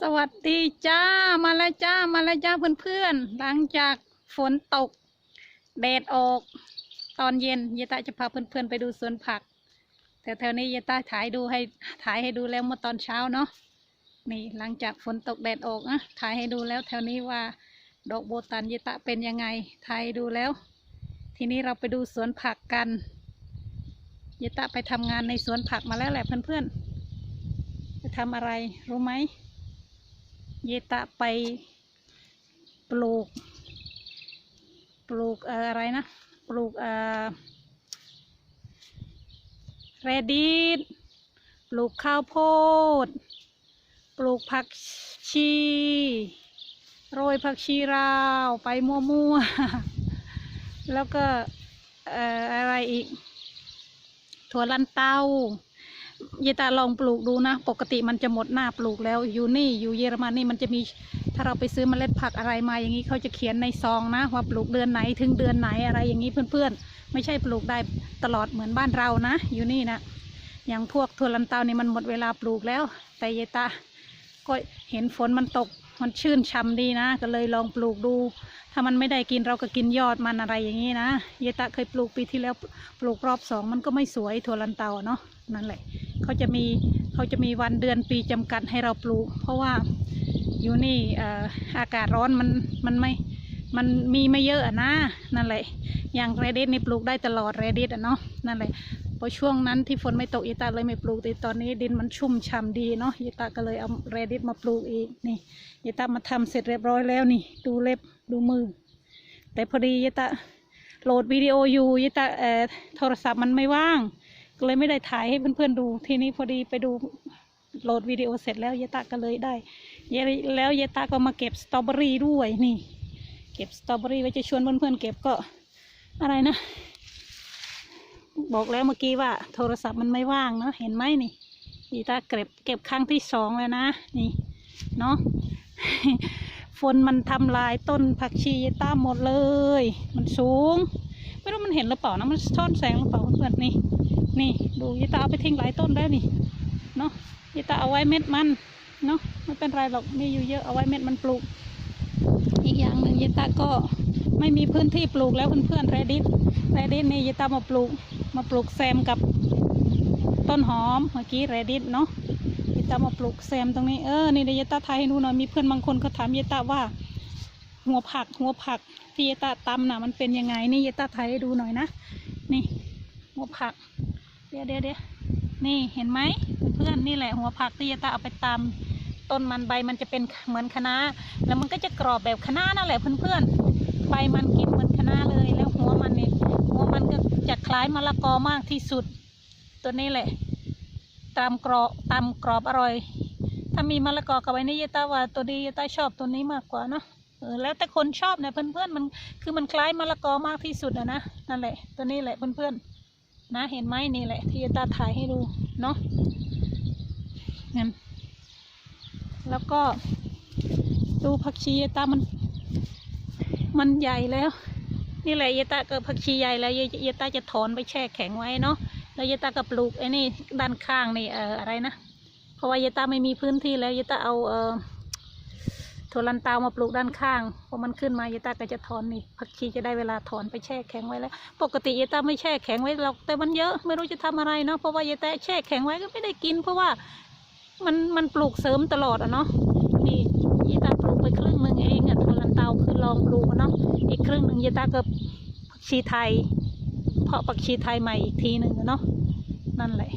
สวัสดีจ้ามาแล้วจ้ามาแล้วจ้าเพื่อนๆ หลังจากฝนตกแดดออก ตอนเย็นเยตาจะพาเพื่อนๆไปดูสวนผักแถวๆนี้เยตาถ่ายดูให้ถ่ายให้ดูแล้วเมื่อตอนเช้าเนาะนี่หลังจากฝนตกแดดออกนะถ่ายให้ดูแล้วแถวนี้ว่า ดอกโบตันเยตาเป็นยังไงถ่ายดูแล้ว ทีนี้เราไปดูสวนผักกันเยตาไปทำงานในสวนผักมาแล้วแหละเพื่อนๆไปทำอะไรรู้ไหม เยตะไปปลูก ปลูกอะไรนะ ปลูกเรดิตปลูกข้าวโพด ปลูกผักชี โรยผักชีราวไปมั่วๆ แล้วก็อะไรอีก ถั่วลันเต้า เยตาลองปลูกดูนะ ปกติมันจะหมดหน้าปลูกแล้วอยู่นี่อยู่เยอรมันนี่มันจะมีถ้าเราไปซื้อเมล็ดผักอะไรมาอย่างนี้เขาจะเขียนในซองนะว่าปลูกเดือนไหนถึงเดือนไหนอะไรอย่างนี้เพื่อนๆ ไม่ใช่ปลูกได้ตลอดเหมือนบ้านเรานะ อยู่นี่นะอย่างพวกถั่วลันเตานี่มันหมดเวลาปลูกแล้ว แต่เยตาก็เห็นฝนมันตกมันชื่นช่ำดีนะ ก็เลยลองปลูกดู ถ้ามันไม่ได้กินเราก็กินยอดมันอะไรอย่างนี้นะ เยตาเคยปลูกปีที่แล้วปลูกรอบสองมันก็ไม่สวยถั่วลันเตาเนาะนั่นแหละ เขาจะมีเขาจะมีวันเดือนปีจำกัดให้เราปลูก เพราะว่าอยู่นี่ออากาศร้อนมันมันไม่มันมีไม่เยอะนะนั่นแหละ อย่างเรดิสนี่ปลูกได้ตลอดเรดิสอะเนาะนั่นแหละพอช่วงนั้นที่ฝนไม่ตกอีตาเลยไม่ปลูกแต่ตอนนี้ดินมันชุ่มฉ่ำดีเนาะอีตาก็เลยเอาเรดิสมาปลูกอีกนี่อีตามาทำเสร็จเรียบร้อยแล้วนี่ ดูเล็บดูมือ แต่พอดีอีตาโหลดวิดีโออยู่อีตาเอ่อโทรศัพท์มันไม่ว่าง เลยไม่ได้ถ่ายให้เพื่อนๆดู ทีนี้พอดีไปดูโหลดวิดีโอเสร็จแล้วเยตาก็เลยได้เยแล้วเยตาก็มาเก็บสตรอเบอรี่ด้วยนี่ เก็บสตรอเบอรี่ไว้จะชวนเพื่อนๆเก็บก็อะไรนะ บอกแล้วเมื่อกี้ว่า โทรศัพท์มันไม่ว่างเนาะเห็นไหมนี่เยตาเก็บเก็บครั้งที่สองแล้วนะนี่เนาะฝนมันทำลายต้นผักชีเยตาหมดเลย มันสูง ไม่รู้มันเห็นหรือเปล่านะมันสะท้อนแสงหรือเปล่าเพื่อนๆนี่ นี่ดูยายตาเอาไปทิ้งหลายต้นแล้วนี่เนาะยายตาเอาไว้เม็ดมันเนาะไม่เป็นไรหรอกมีอยู่เยอะเอาไว้เม็ดมันปลูก อีกอย่างหนึ่งยายตาก็ไม่มีพื้นที่ปลูกแล้วเพื่อนๆแรดิสแรดิสนี่ยายตามาปลูกมาปลูกแซมกับต้นหอมเมื่อกี้แรดิสเนาะยายตามาปลูกแซมตรงนี้เออนี่เดี๋ยวยตาถ่ายให้ดูหน่อยมีเพื่อนบางคนเขาถามยายตาว่า หัวผักหัวผักที่ยายตาตำน่ะมันเป็นยังไงนี่ยายตาถ่ายให้ดูหน่อยนะนี่หัวผัก เดี๋ยวเดี๋ยวเดี๋ยวนี่เห็นไหมเพื่อนนี่แหละหัวผักที่ยาตาเอาไปตำต้นมันใบมันจะเป็นเหมือนคะน้าแล้วมันก็จะกรอบแบบคะน้านั่นแหละเพื่อนๆใบมันกินเหมือนคะน้าเลยแล้วหัวมันเนี่ยหัวมันก็จะคล้ายมะละกอมากที่สุด ตัวนี้แหละตำกรอบตำกรอบอร่อย ถ้ามีมะละกอกับไว้นี่ยาตาว่าตัวนี้ยาตาชอบตัวนี้มากกว่าเนอะเออแล้วแต่คนชอบนะเพื่อนๆมันคือมันคล้ายมะละกอมากที่สุดอะนะนั่นแหละตัวนี้แหละเพื่อนๆ นะเห็นไหมนี่แหละ ที่ตาถ่ายให้ดูเนาะงั้นแล้วก็ ดูผักชียายตามัน มันใหญ่แล้ว นี่แหละยายตาเกิดผักชีใหญ่แล้วยายตาจะถอนไปแช่แข็งไว้เนาะแล้วยายตาก็ปลูกไอ้นี่ด้านข้างนี่เอออะไรนะเพราะว่ายายตาไม่มีพื้นที่แล้วยายตาเอาเออ ถั่วลันเตามาปลูกด้านข้างพอมันขึ้นมายายตาก็จะถอนนี่ผักชีจะได้เวลาถอนไปแช่แข็งไว้แล้ว ปกติยายตาไม่แช่แข็งไว้หรอกแต่มันเยอะไม่รู้จะทำอะไรเนาะเพราะว่ายายตาแช่แข็งไว้ก็ไม่ได้กิน เพราะว่ามันมันปลูกเสริมตลอดอะเนาะนี่ยายตาปลูกไปครึ่งหนึ่งเองอะถั่วลันเตาคือลองปลูกเนาะอีกครึ่งหนึ่งยายตาก็ผักชีไทย เพาะผักชีไทยใหม่อีกทีหนึ่งเนาะนั่นแหละ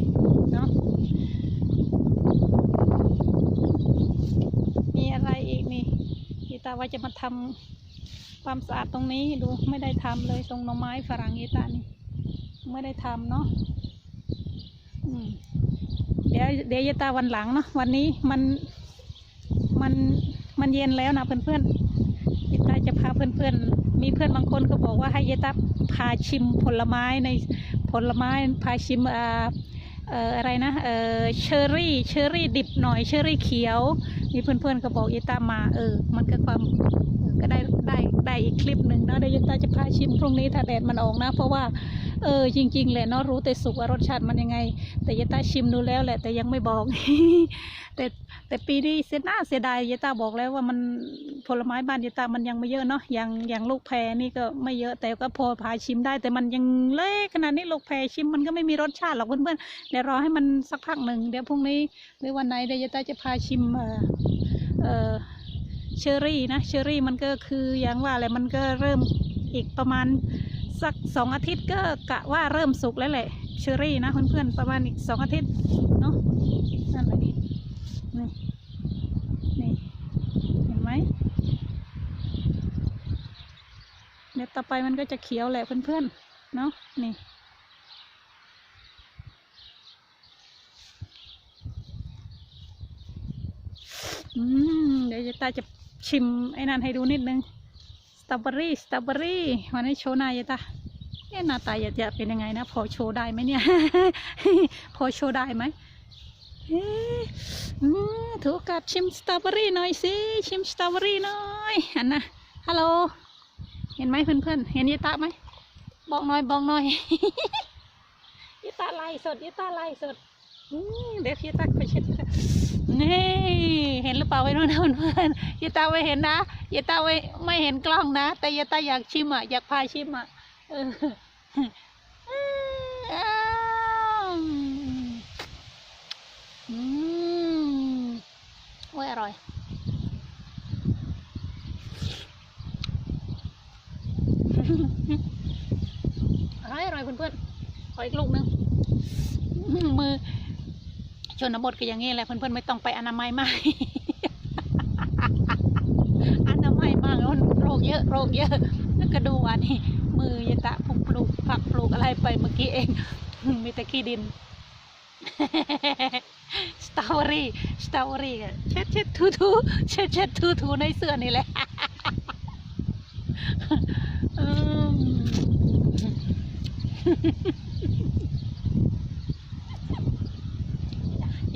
เนาะมีอะไรอีก ตาว่าจะมาทำความสะอาดตรงนี้ดูไม่ได้ทำเลยตรงหน่อไม้ฝรั่งเอตานี่ไม่ได้ทำเนาะเดี๋ยวเดี๋ยวยายตาวันหลังเนาะวันนี้มันมันมันเย็นแล้วนะเพื่อนเพื่อนๆยตาจะพาเพื่อนเพื่อนๆ มีเพื่อนบางคนก็บอกว่าให้ยายตาพาชิมผลไม้ในผลไม้พาชิมอ่าเอ่ออะไรนะเอ่อเชอร์รี่เชอร์รี่ดิบหน่อยเชอร์รี่เขียว มีเพื่อนๆเขาบอกยายตามาเออ มันก็ความก็ได้ ได้ได้อีกคลิปหนึ่งนะเดี๋ยวยายตาจะพาชิมพรุ่งนี้ถ้าแดดมันออกนะ เพราะว่าเออจริง ๆ แหละเนาะรู้แต่สุกว่ารสชาติมันยังไง แต่ยายตาชิมดูแล้วแหละแต่ยังไม่บอก แต่แต่ปีนี้เสียหน้าเสียดายยายตาบอกแล้วว่ามันผลไม้บ้านยายตามันยังไม่เยอะเนาะอย่างอย่างลูกแพรนี่ก็ไม่เยอะแต่ก็พอพาชิมได้ แต่มันยังเล็กขนาดนี้ลูกแพรชิมมันก็ไม่มีรสชาติหรอกเพื่อนๆเดี๋ยวรอให้มันสักพักหนึ่งเดี๋ยวพรุ่งนี้หรือวันไหนเดี๋ยวยายตาจะพาชิมเออเออ เชอรี่นะเชอรี่มันก็คืออย่างว่าอะไรมันก็เริ่มอีกประมาณสักสองอาทิตย์ก็กะว่าเริ่มสุกแล้วแหละเชอรี่นะเพื่อนๆประมาณอีกสองอาทิตย์เนาะนั่นแหละนี่นี่เห็นไหมเดี๋ยวต่อไปมันก็จะเขียวแหละเพื่อนๆเนาะนี่อืมเดี๋ยวจะตาจะ ชิมไอ้นั่นให้ดูนิดนึงสตรอเบอรี่สตรอเบอรี่วันนี้โชว์หนายตาเอ๊ะหน้าตาจะเป็นยังไงนะ พอโชว์ได้ไหมเนี่ย พอโชว์ได้ไหมเอ๊ะอืมถือโอกาสชิมสตรอเบอรี่หน่อยสิชิมสตรอเบอรี่หน่อยอันนะฮัลโหลเห็นไหมเพื่อนๆเห็นยีตาไหมบอกหน่อยบอกหน่อยยีตาไล่สดยีตาไล่สดเดี๋ยวยีตาไปเช็ด นี่เห็นหรือเปล่าไม่รู้นะเพื่อนๆยีตาไม่เห็นนะยีตาไม่ไม่เห็นกล้องนะ แต่ยีตาอยากชิมอะอยากพาชิมอะอืมโอ้ยอร่อยอร่อยอร่อยเพื่อนๆขออีกลูกหนึงมือ นบทก็อย่างนี้แหละเพื่อนๆไม่ต้องไปอนามัยมากอนามัยมากแล้วโรคเยอะโรคเยอะแล้วก็ดูอันนี้มือยายตะพุงปลูกผักปลูกอะไรไปเมื่อกี้เองมีแต่ขี้ดินสตอรี่สตอรี่เช็ดเช็ดทูทูเช็ดเช็ดทูทูในเสื้อนี่แหละอืม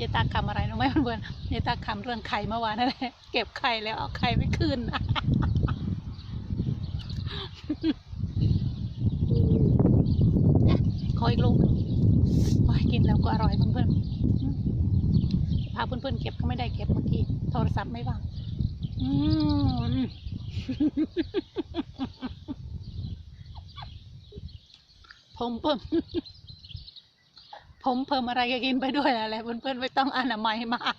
ยายตาคำอะไรรู้ไหมเพื่อนยายตาคำเรื่องไข่เมื่อวานนั่นแหละเก็บไข่แล้วเอาไข่ไม่คืนขออีกลูกหนึ่งโอ้ยกินแล้วก็อร่อยเพื่อนๆพาเพื่อนๆเก็บก็ไม่ได้เก็บเมื่อกี้โทรศัพท์ไม่ว่างอืมผมเพิ่ม มเพิ่มอะไรก็กินไปด้วยอะไรเพื่อนๆไม่ต้องอนามัยมาก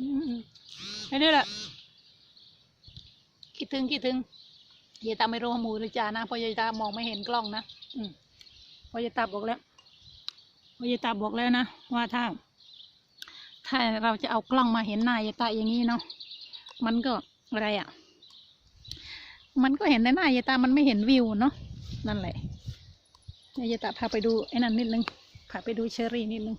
อืมไอ้นี่แหละคิดถึงคิดถึงยายตาไม่รู้ว่าหมูหรือจานะเพราะยายตามองไม่เห็นกล้องนะอืมเพราะยายตาบอกแล้วเพราะยายตาบอกแล้วนะว่าถ้า ถ้าเราจะเอากล้องมาเห็นหน้ายายตาอย่างนี้เนาะมันก็อะไรอะ มันก็เห็นแต่หน้ายายตามันไม่เห็นวิวเนาะนั่นแหละ เดี๋ยวยายตาพาไปดูไอ้นั่นนิดนึงพาไปดูเชอรี่นิดนึง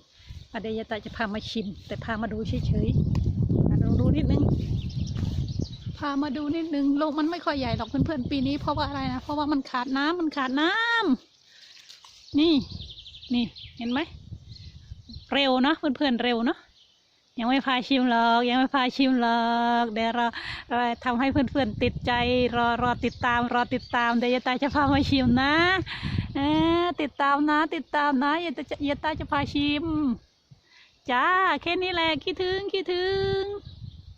อเดียายตาจะพามาชิม แต่พามาดูเฉยๆลองดูนิดนึง พามาดูนิดนึงโลกมันไม่ค่อยใหญ่หรอกเพื่อนๆปีนี้เพราะว่าอะไรนะเพราะว่ามันขาดน้ำมันขาดน้ำนี่นี่เห็นไหมเร็วเนาะเพื่อนๆเร็วเนาะ ยังไม่พาชิมหรอก ยังไม่พาชิมหรอกเดี๋ยวเราเราทำให้เพื่อนๆติดใจ รอรอติดตาม รอติดตามเดี๋ยวยายตาจะพามาชิมนะเออติดตามนะ ติดตามนะยายตาจะยายตาจะพาชิมจ้าแค่นี้แหละคิดถึงคิดถึง